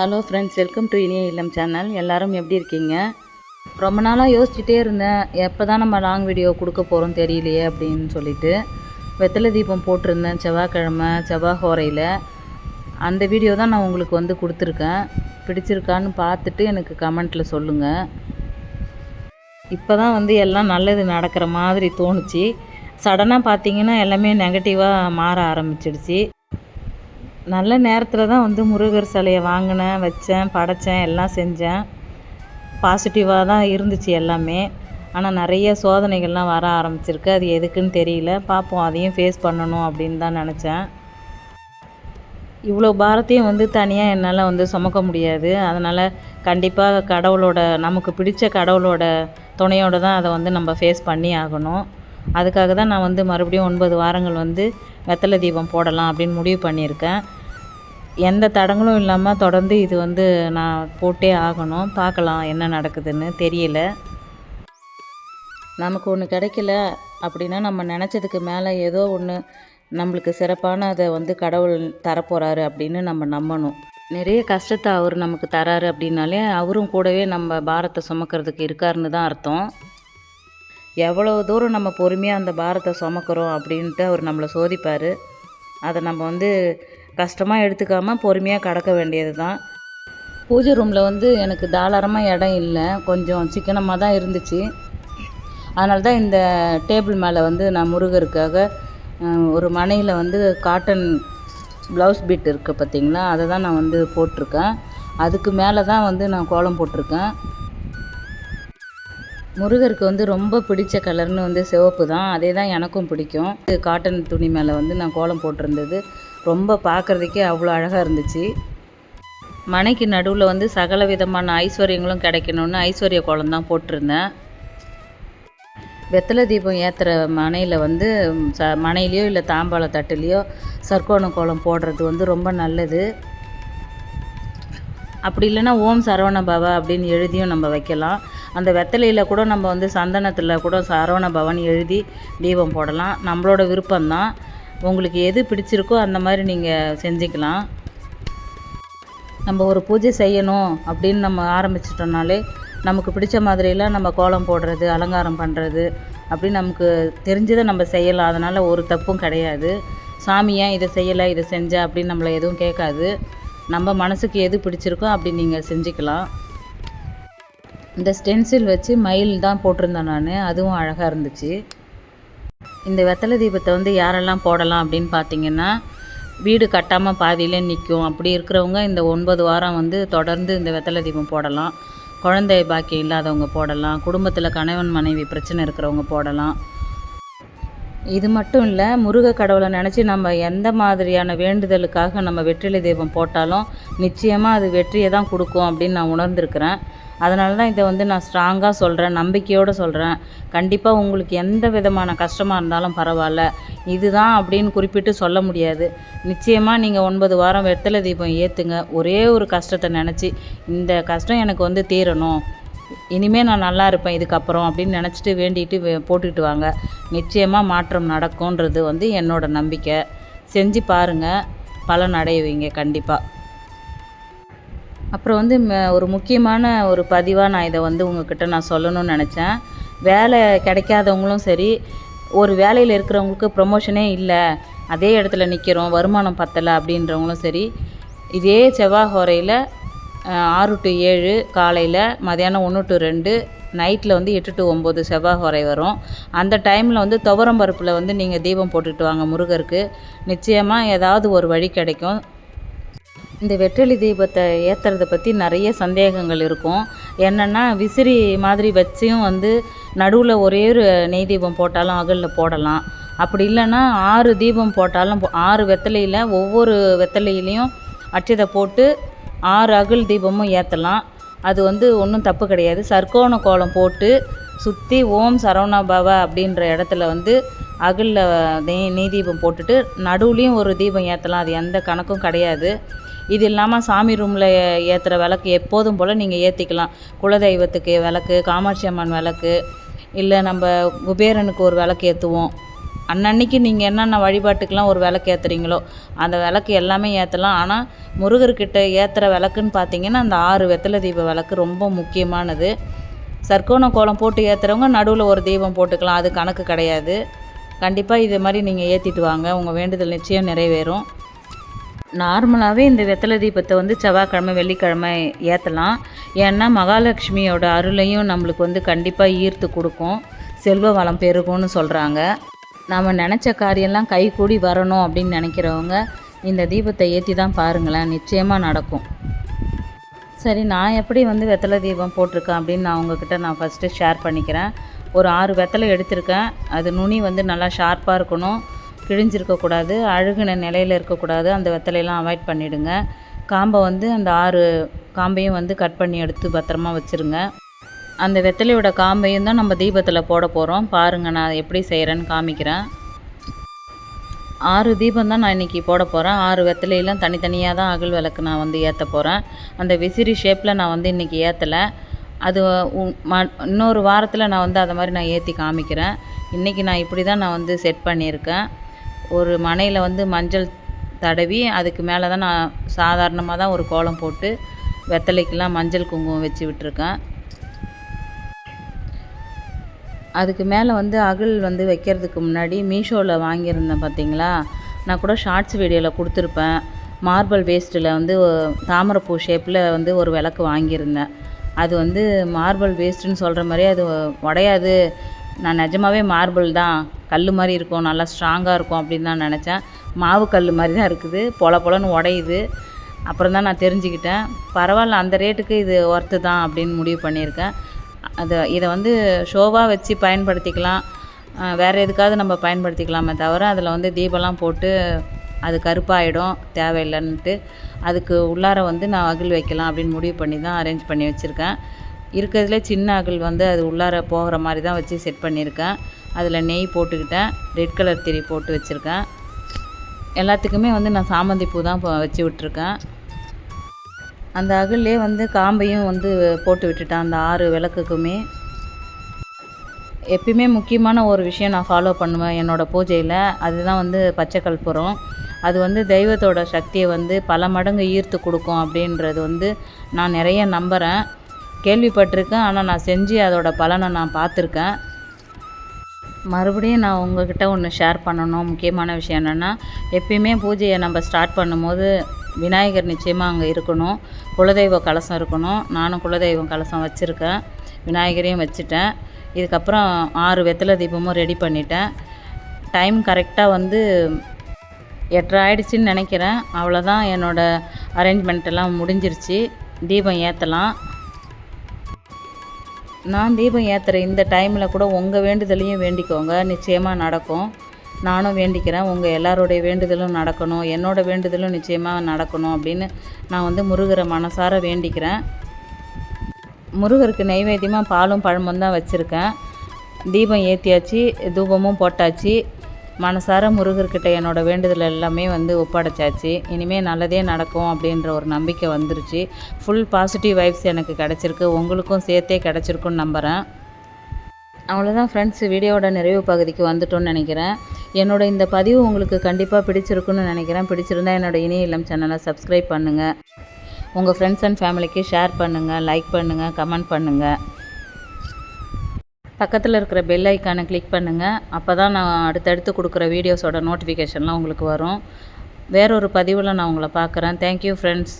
Hello friends welcome to இனிய இல்லம் channel எல்லாரும் எப்படி இருக்கீங்க? ரொம்ப நாளாக யோசிச்சுட்டே இருந்தேன். எப்போ தான் நம்ம லாங் வீடியோ கொடுக்க போகிறோம் தெரியலையே அப்படின்னு சொல்லிட்டு. வெத்தலை தீபம் போட்டிருந்தேன் செவ்வாய்க்கிழமை செவ்வாய் ஹோரையில் அந்த வீடியோ தான் நான் உங்களுக்கு வந்து கொடுத்துருக்கேன். பிடிச்சிருக்கான்னு பார்த்துட்டு எனக்கு கமெண்ட்டில் சொல்லுங்கள் இப்போ தான் வந்து எல்லாம் நல்லது நடக்கிற மாதிரி தோணுச்சு. சடனாக பார்த்தீங்கன்னா எல்லாமே நெகட்டிவாக மாற ஆரம்பிச்சிடுச்சு. நல்ல நேரத்தில் தான் வந்து முருகர் சிலையை வாங்கினேன் வச்சேன் படைச்சேன் எல்லாம் செஞ்சேன். பாசிட்டிவாக தான் இருந்துச்சு எல்லாமே. ஆனால் நிறைய சோதனைகள்லாம் வர ஆரம்பிச்சிருக்கு. அது எதுக்குன்னு தெரியல. பார்ப்போம் அதையும் ஃபேஸ் பண்ணணும் அப்படின்னு தான் நினச்சேன். இவ்வளோ பாரத்தையும் வந்து தனியாக என்னால் வந்து சுமக்க முடியாது. அதனால் கண்டிப்பாக கடவுளோட நமக்கு பிடிச்ச கடவுளோட துணையோடு தான் அதை வந்து நம்ம ஃபேஸ் பண்ணி ஆகணும். அதுக்காக தான் நான் வந்து மறுபடியும் ஒன்பது வாரங்கள் வந்து வெத்தலை தீபம் போடலாம் அப்படின்னு முடிவு பண்ணியிருக்கேன். எந்த தடங்களும் இல்லாமல் தொடர்ந்து இது வந்து நான் போட்டே ஆகணும். பார்க்கலாம் என்ன நடக்குதுன்னு தெரியல. நமக்கு ஒன்று கிடைக்கல அப்படின்னா நம்ம நினச்சதுக்கு மேலே ஏதோ ஒன்று நம்மளுக்கு சிறப்பான அதை வந்து கடவுள் தரப்போகிறாரு அப்படின்னு நம்ம நம்பணும். நிறைய கஷ்டத்தை அவர் நமக்கு தராரு அப்படின்னாலே அவரும் கூடவே நம்ம பாரத்தை சுமக்கிறதுக்கு இருக்காருன்னு தான் அர்த்தம். எவ்வளோ தூரம் நம்ம பொறுமையாக அந்த பாரத்தை சுமக்கிறோம் அப்படின்ட்டு அவர் நம்மளை சோதிப்பார். அதை நம்ம வந்து கஷ்டமாக எடுத்துக்காமல் பொறுமையாக கடக்க வேண்டியது தான் பூஜை ரூமில் வந்து எனக்கு தாராளமாக இடம் இல்லை. கொஞ்சம் சிக்கனமாக தான் இருந்துச்சு. அதனால தான் இந்த டேபிள் மேலே வந்து நான் முருகருக்காக ஒரு மனையில் வந்து காட்டன் ப்ளவுஸ் பீட் இருக்குது பார்த்திங்களா அதை தான் நான் வந்து போட்டிருக்கேன். அதுக்கு மேலே தான் வந்து நான் கோலம் போட்டிருக்கேன். முருகருக்கு வந்து ரொம்ப பிடிச்ச கலர்னு வந்து சிவப்பு தான். அதே தான் எனக்கும் பிடிக்கும். இது காட்டன் துணி மேலே வந்து நான் கோலம் போட்டிருந்தது. ரொம்ப பார்க்குறதுக்கே அவ்வளோ அழகாக இருந்துச்சு. மனைக்கு நடுவில் வந்து சகல விதமான ஐஸ்வர்யங்களும் கிடைக்கணும்னு ஐஸ்வர்ய கோலம் தான் போட்டிருந்தேன். வெத்தலை தீபம் ஏற்றுற மனையில் வந்து ச மனையிலையோ இல்லை தாம்பாள தட்டுலேயோ சர்க்கோண கோலம் போடுறது வந்து ரொம்ப நல்லது. அப்படி இல்லைன்னா ஓம் சரவண பவா அப்படின்னு எழுதியும் நம்ம வைக்கலாம். அந்த வெத்தலையில் கூட நம்ம வந்து சந்தனத்தில் கூட சரவண பவன் எழுதி தீபம் போடலாம். நம்மளோட விருப்பம்தான். உங்களுக்கு எது பிடிச்சிருக்கோ அந்த மாதிரி நீங்கள் செஞ்சுக்கலாம். நம்ம ஒரு பூஜை செய்யணும் அப்படின்னு நம்ம ஆரம்பிச்சிட்டோம்னாலே நமக்கு பிடிச்ச மாதிரியெல்லாம் நம்ம கோலம் போடுறது அலங்காரம் பண்ணுறது அப்படின்னு நமக்கு தெரிஞ்சதை நம்ம செய்யலாம். அதனால் ஒரு தப்பும் கிடையாது. சாமியாக இதை செய்யலை இதை செஞ்சா அப்படின்னு நம்மளை எதுவும் கேட்காது. நம்ம மனசுக்கு எது பிடிச்சிருக்கோ அப்படி நீங்கள் செஞ்சுக்கலாம். இந்த ஸ்டென்சில் வச்சு மயில் தான் போட்டிருந்தேன் நான். அதுவும் அழகாக இருந்துச்சு. இந்த வெத்தலை தீபத்தை வந்து யாரெல்லாம் போடலாம் அப்படின்னு பார்த்தீங்கன்னா வீடு கட்டாமல் பாதியிலே நிற்கும் அப்படி இருக்கிறவங்க இந்த ஒன்பது வாரம் வந்து தொடர்ந்து இந்த வெத்தலை தீபம் போடலாம். குழந்தை பாக்கியம் இல்லாதவங்க போடலாம். குடும்பத்தில் கணவன் மனைவி பிரச்சனை இருக்கிறவங்க போடலாம். இது மட்டும் இல்லை முருக கடவுளை நினச்சி நம்ம எந்த மாதிரியான வேண்டுதலுக்காக நம்ம வெற்றிலை தெய்வம் போட்டாலும் நிச்சயமாக அது வெற்றியை தான் கொடுக்கும் அப்படின்னு நான் உணர்ந்திருக்கிறேன். அதனால தான் இதை வந்து நான் ஸ்ட்ராங்காக சொல்கிறேன் நம்பிக்கையோடு சொல்கிறேன் கண்டிப்பாக உங்களுக்கு எந்த விதமான கஷ்டமாக இருந்தாலும் பரவாயில்ல. இதுதான் அப்படின்னு குறிப்பிட்டு சொல்ல முடியாது. நிச்சயமாக நீங்கள் ஒன்பது வாரம் வெத்தலை தீபம் ஏற்றுங்க ஒரே ஒரு கஷ்டத்தை நினச்சி இந்த கஷ்டம் எனக்கு வந்து தீரணும். இனிமேல் நான் நல்லா இருப்பேன் இதுக்கப்புறம் அப்படின்னு நினச்சிட்டு வேண்டிட்டு போட்டுக்கிட்டு போட்டுட்டு வாங்க. நிச்சயமாக மாற்றம் நடக்கும்ன்றது வந்து என்னோடய நம்பிக்கை. செஞ்சு பாருங்கள் பலன் அடைவீங்க கண்டிப்பாக அப்புறம் வந்து ம- ஒரு முக்கியமான ஒரு பதிவாக நான் இதை வந்து உங்ககிட்ட நான் சொல்லணும்னு நினச்சேன். வேலை கிடைக்காதவங்களும் சரி ஒரு வேலையில் இருக்கிறவங்களுக்கு ப்ரொமோஷனே இல்லை அதே இடத்துல நிற்கிறோம் வருமானம் பத்தலை அப்படின்றவங்களும் சரி இதே செவ்வாய் ஹோரையில் ஆறு டு ஏழு காலையில் மதியானம் ஒன்று டு ரெண்டு நைட்டில் வந்து எட்டு டு ஒம்பது செவ்வாய் வரை வரும். அந்த டைமில் வந்து துவரம் பருப்பில் வந்து நீங்கள் தீபம் போட்டுட்டு வாங்க முருகருக்கு. நிச்சயமாக ஏதாவது ஒரு வழி கிடைக்கும். இந்த வெற்றிலி தீபத்தை ஏற்றுறத பற்றி நிறைய சந்தேகங்கள் இருக்கும். என்னென்னா விசிறி மாதிரி வச்சியும் வந்து நடுவில் ஒரே ஒரு நெய் தீபம் போட்டாலும் அகலில் போடலாம். அப்படி இல்லைன்னா ஆறு தீபம் போட்டாலும் ஆறு வெத்தலையில் ஒவ்வொரு வெத்தலையிலையும் அட்சதை போட்டு ஆறு அகில் தீபமும் ஏற்றலாம் அது வந்து ஒன்றும் தப்பு கிடையாது. சர்க்கோண கோலம் போட்டு சுற்றி ஓம் சரவணா பாபா அப்படின்ற இடத்துல வந்து அகலில் நெய் நெய் தீபம் போட்டுட்டு நடுவுலையும் ஒரு தீபம் ஏற்றலாம் அது எந்த கணக்கும் கிடையாது. இது இல்லாமல் சாமி ரூமில் ஏற்றுற விளக்கு எப்போதும் போல் நீங்கள் ஏற்றிக்கலாம் குலதெய்வத்துக்கு விளக்கு காமாட்சி அம்மன் விளக்கு இல்லை நம்ம குபேரனுக்கு ஒரு விளக்கு ஏற்றுவோம் அன்னன்னைக்கு நீங்கள் என்னென்ன வழிபாட்டுக்கெலாம் ஒரு விளக்கு ஏற்றுறீங்களோ அந்த விளக்கு எல்லாமே ஏற்றலாம் ஆனால் முருகர்கிட்ட ஏற்றுற விளக்குன்னு பார்த்தீங்கன்னா அந்த ஆறு வெத்தலை தீப விளக்கு ரொம்ப முக்கியமானது. சர்க்கோண கோலம் போட்டு ஏற்றுறவங்க நடுவில் ஒரு தீபம் போட்டுக்கலாம். அது கணக்கு கிடையாது. கண்டிப்பாக இது மாதிரி நீங்கள் ஏற்றிட்டு வாங்க. உங்கள் வேண்டுதல் நிச்சயம் நிறைவேறும். நார்மலாகவே இந்த வெத்தலை தீபத்தை வந்து செவ்வாய்க்கிழமை வெள்ளிக்கிழமை ஏற்றலாம் ஏன்னா மகாலட்சுமியோட அருளையும் நம்மளுக்கு வந்து கண்டிப்பாக ஈர்த்து கொடுக்கும். செல்வ வளம் பெருகும்னு சொல்கிறாங்க நாம் நினச்ச காரியம்லாம் கைகூடி வரணும் அப்படின்னு நினைக்கிறவங்க இந்த தீபத்தை ஏற்றி தான் பாருங்களேன். நிச்சயமாக நடக்கும். சரி நான் எப்படி வந்து வெத்தலை தீபம் போட்டிருக்கேன் அப்படின்னு நான் உங்ககிட்ட நான் ஃபஸ்ட்டு ஷேர் பண்ணிக்கிறேன். ஒரு ஆறு வெத்தலை எடுத்திருக்கேன். அது நுனி வந்து நல்லா ஷார்ப்பாக இருக்கணும். கிழிஞ்சிருக்கக்கூடாது அழுகுன நிலையில் இருக்கக்கூடாது அந்த வெத்தலையெல்லாம் அவாய்ட் பண்ணிவிடுங்க காம்பை வந்து அந்த ஆறு காம்பையும் வந்து கட் பண்ணி எடுத்து பத்திரமா வச்சுருங்க. அந்த வெத்தலையோட காம்பையும் தான் நம்ம தீபத்தில் போட போகிறோம் பாருங்கள் நான் எப்படி செய்கிறேன்னு காமிக்கிறேன். ஆறு தீபம் தான் நான் இன்றைக்கி போட போகிறேன் ஆறு வெத்தலையெல்லாம் தனித்தனியாக தான் அகல் விளக்கு நான் வந்து ஏற்ற போகிறேன் அந்த விசிறி ஷேப்பில் நான் வந்து இன்றைக்கி ஏற்றலை அது உ- ம- இன்னொரு வாரத்தில் நான் வந்து அதை மாதிரி நான் ஏற்றி காமிக்கிறேன். இன்றைக்கி நான் இப்படி தான் நான் வந்து செட் பண்ணியிருக்கேன். ஒரு மனையில் வந்து மஞ்சள் தடவி அதுக்கு மேலே தான் நான் சாதாரணமாக தான் ஒரு கோலம் போட்டு வெத்தலைக்கெல்லாம் மஞ்சள் குங்குமம் வச்சு விட்டுருக்கேன். அதுக்கு மேலே வந்து அகல் வந்து வைக்கிறதுக்கு முன்னாடி மீஷோவில் வாங்கியிருந்தேன் பார்த்தீங்களா நான் கூட ஷார்ட்ஸ் வீடியோவில் கொடுத்துருப்பேன். மார்பிள் வேஸ்ட்டில் வந்து தாமரைப்பூ ஷேப்பில் வந்து ஒரு விளக்கு வாங்கியிருந்தேன். அது வந்து மார்பிள் வேஸ்ட்டுன்னு சொல்கிற மாதிரி அது உடையாது. நான் நிஜமாவே மார்பிள் தான். கல் மாதிரி இருக்கும் நல்லா ஸ்ட்ராங்காக இருக்கும் அப்படின்னு தான் நினச்சேன். மாவு கல் மாதிரி தான் இருக்குது. பொல பொலன்னு உடையுது. அப்புறம் தான் நான் தெரிஞ்சுக்கிட்டேன். பரவாயில்ல அந்த ரேட்டுக்கு இது ஒர்த்து தான் அப்படின்னு முடிவு பண்ணியிருக்கேன். அது இதை வந்து ஷோவாக வச்சு பயன்படுத்திக்கலாம். வேறு எதுக்காவது நம்ம பயன்படுத்திக்கலாமே தவிர அதில் வந்து தீபம்லாம் போட்டு அது கருப்பாயிடும் தேவையில்லைன்ட்டு அதுக்கு உள்ளார வந்து நான் அகில் வைக்கலாம் அப்படின்னு முடிவு பண்ணி தான் அரேஞ்ச் பண்ணி வச்சுருக்கேன். இருக்கிறதுல சின்ன அகில் வந்து அது உள்ளார போகிற மாதிரி தான் வச்சு செட் பண்ணியிருக்கேன். அதில் நெய் போட்டுக்கிட்டேன் ரெட் கலர் திரி போட்டு வச்சுருக்கேன். எல்லாத்துக்குமே வந்து நான் சாமந்தி பூ தான் வச்சு விட்ருக்கேன் அந்த அகல்லே வந்து காம்பையும் வந்து போட்டு விட்டுட்டேன் அந்த ஆறு விளக்குக்குமே. எப்பயுமே முக்கியமான ஒரு விஷயம் நான் ஃபாலோ பண்ணுவேன் என்னோடய பூஜையில். அதுதான் வந்து பச்சை கற்பூரம் அது வந்து தெய்வத்தோட சக்தியை வந்து பல மடங்கு ஈர்த்து கொடுக்கும் அப்படின்றது வந்து நான் நிறைய நம்புகிறேன் கேள்விப்பட்டிருக்கேன் ஆனால் நான் செஞ்சு அதோட பலனை நான் பார்த்துருக்கேன். மறுபடியும் நான் உங்ககிட்ட ஒன்று ஷேர் பண்ணணும். முக்கியமான விஷயம் என்னென்னா எப்பயுமே பூஜையை நம்ம ஸ்டார்ட் பண்ணும்போது விநாயகர் நிச்சயமாக அங்கே இருக்கணும். குலதெய்வ கலசம் இருக்கணும். நானும் குலதெய்வம் கலசம் வச்சுருக்கேன். விநாயகரையும் வச்சுட்டேன். இதுக்கப்புறம் ஆறு வெத்தலை தீபமும் ரெடி பண்ணிட்டேன். டைம் கரெக்டாக வந்து எட்டரை ஆயிடுச்சுன்னு நினைக்கிறேன். அவ்வளோதான் என்னோடய அரேஞ்ச்மெண்ட் எல்லாம் முடிஞ்சிருச்சு. தீபம் ஏற்றலாம் நான் தீபம் ஏற்றுற இந்த டைமில் கூட உங்கள் வேண்டுதலையும் வேண்டிக்கோங்க. நிச்சயமாக நடக்கும். நானும் வேண்டிக்கிறேன். உங்கள் எல்லாருடைய வேண்டுதலும் நடக்கணும். என்னோட வேண்டுதலும் நிச்சயமாக நடக்கணும் அப்படின்னு நான் வந்து முருகரை மனசார வேண்டிக்கிறேன். முருகருக்கு நைவேத்தியமாக பாலும் பழமும் தான் வச்சுருக்கேன். தீபம் ஏற்றியாச்சு தூபமும் போட்டாச்சு. மனசார முருகர்கிட்ட என்னோடய வேண்டுதல் எல்லாமே வந்து ஒப்படைச்சாச்சு. இனிமேல் நல்லதே நடக்கும் அப்படின்ற ஒரு நம்பிக்கை வந்துருச்சு. ஃபுல் பாசிட்டிவ் வைப்ஸ் எனக்கு கிடச்சிருக்கு. உங்களுக்கும் சேர்த்தே கிடச்சிருக்குன்னு நம்புகிறேன் அவ்வளோதான் ஃப்ரெண்ட்ஸ் வீடியோவோட நிறைவு பகுதிக்கு வந்துட்டோம்னு நினைக்கிறேன். என்னோட இந்த பதிவு உங்களுக்கு கண்டிப்பாக பிடிச்சிருக்குன்னு நினைக்கிறேன். பிடிச்சிருந்தா என்னோட இணைய இல்லம் சேனலை சப்ஸ்கிரைப் பண்ணுங்கள் உங்கள் ஃப்ரெண்ட்ஸ் அண்ட் ஃபேமிலிக்கு ஷேர் பண்ணுங்கள் லைக் பண்ணுங்கள் கமெண்ட் பண்ணுங்கள் பக்கத்தில் இருக்கிற பெல் ஐக்கானை கிளிக் பண்ணுங்கள் அப்போ தான் நான் அடுத்தடுத்து கொடுக்குற வீடியோஸோட நோட்டிஃபிகேஷன்லாம் உங்களுக்கு வரும். வேறொரு பதிவில் நான் உங்களை பார்க்குறேன். Thank you friends